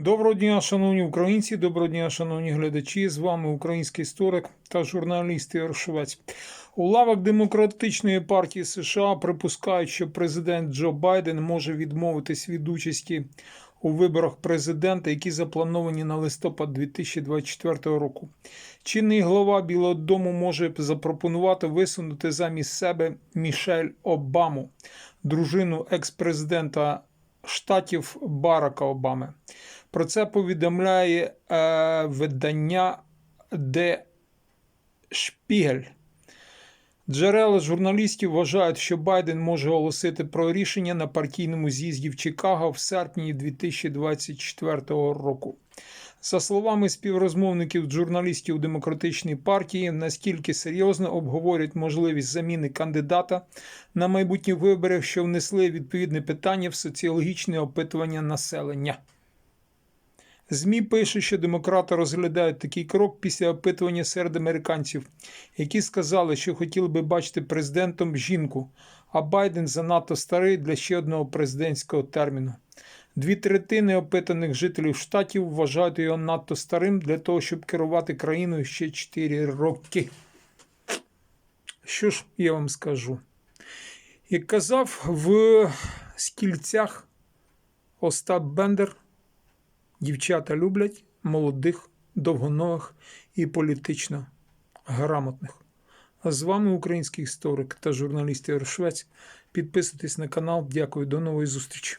Доброго дня, шановні українці, доброго дня, шановні глядачі. З вами український історик та журналіст Ігор Швець. У лавах Демократичної партії США припускають, що президент Джо Байден може відмовитись від участі у виборах президента, які заплановані на листопад 2024 року. Чинний глава Білого Дому може запропонувати висунути замість себе Мішель Обаму, дружину екс-президента штатів Барака Обами. Про це повідомляє е, видання Де Шпігель. Джерела журналістів вважають, що Байден може оголосити про рішення на партійному з'їзді в Чикаго в серпні 2024 року. За словами співрозмовників журналістів Демократичної партії, настільки серйозно обговорюють можливість заміни кандидата на майбутні вибори, що внесли відповідне питання в соціологічне опитування населення. ЗМІ пише, що демократи розглядають такий крок після опитування серед американців, які сказали, що хотіли би бачити президентом жінку, а Байден занадто старий для ще одного президентського терміну. Дві третини опитаних жителів штатів вважають його надто старим для того, щоб керувати країною ще 4 роки. Що ж я вам скажу? Як казав в скільцях Остап Бендер, дівчата люблять молодих, довгоногих і політично грамотних. А з вами український історик та журналіст Ігор. Підписуйтесь на канал. Дякую, до нової зустрічі.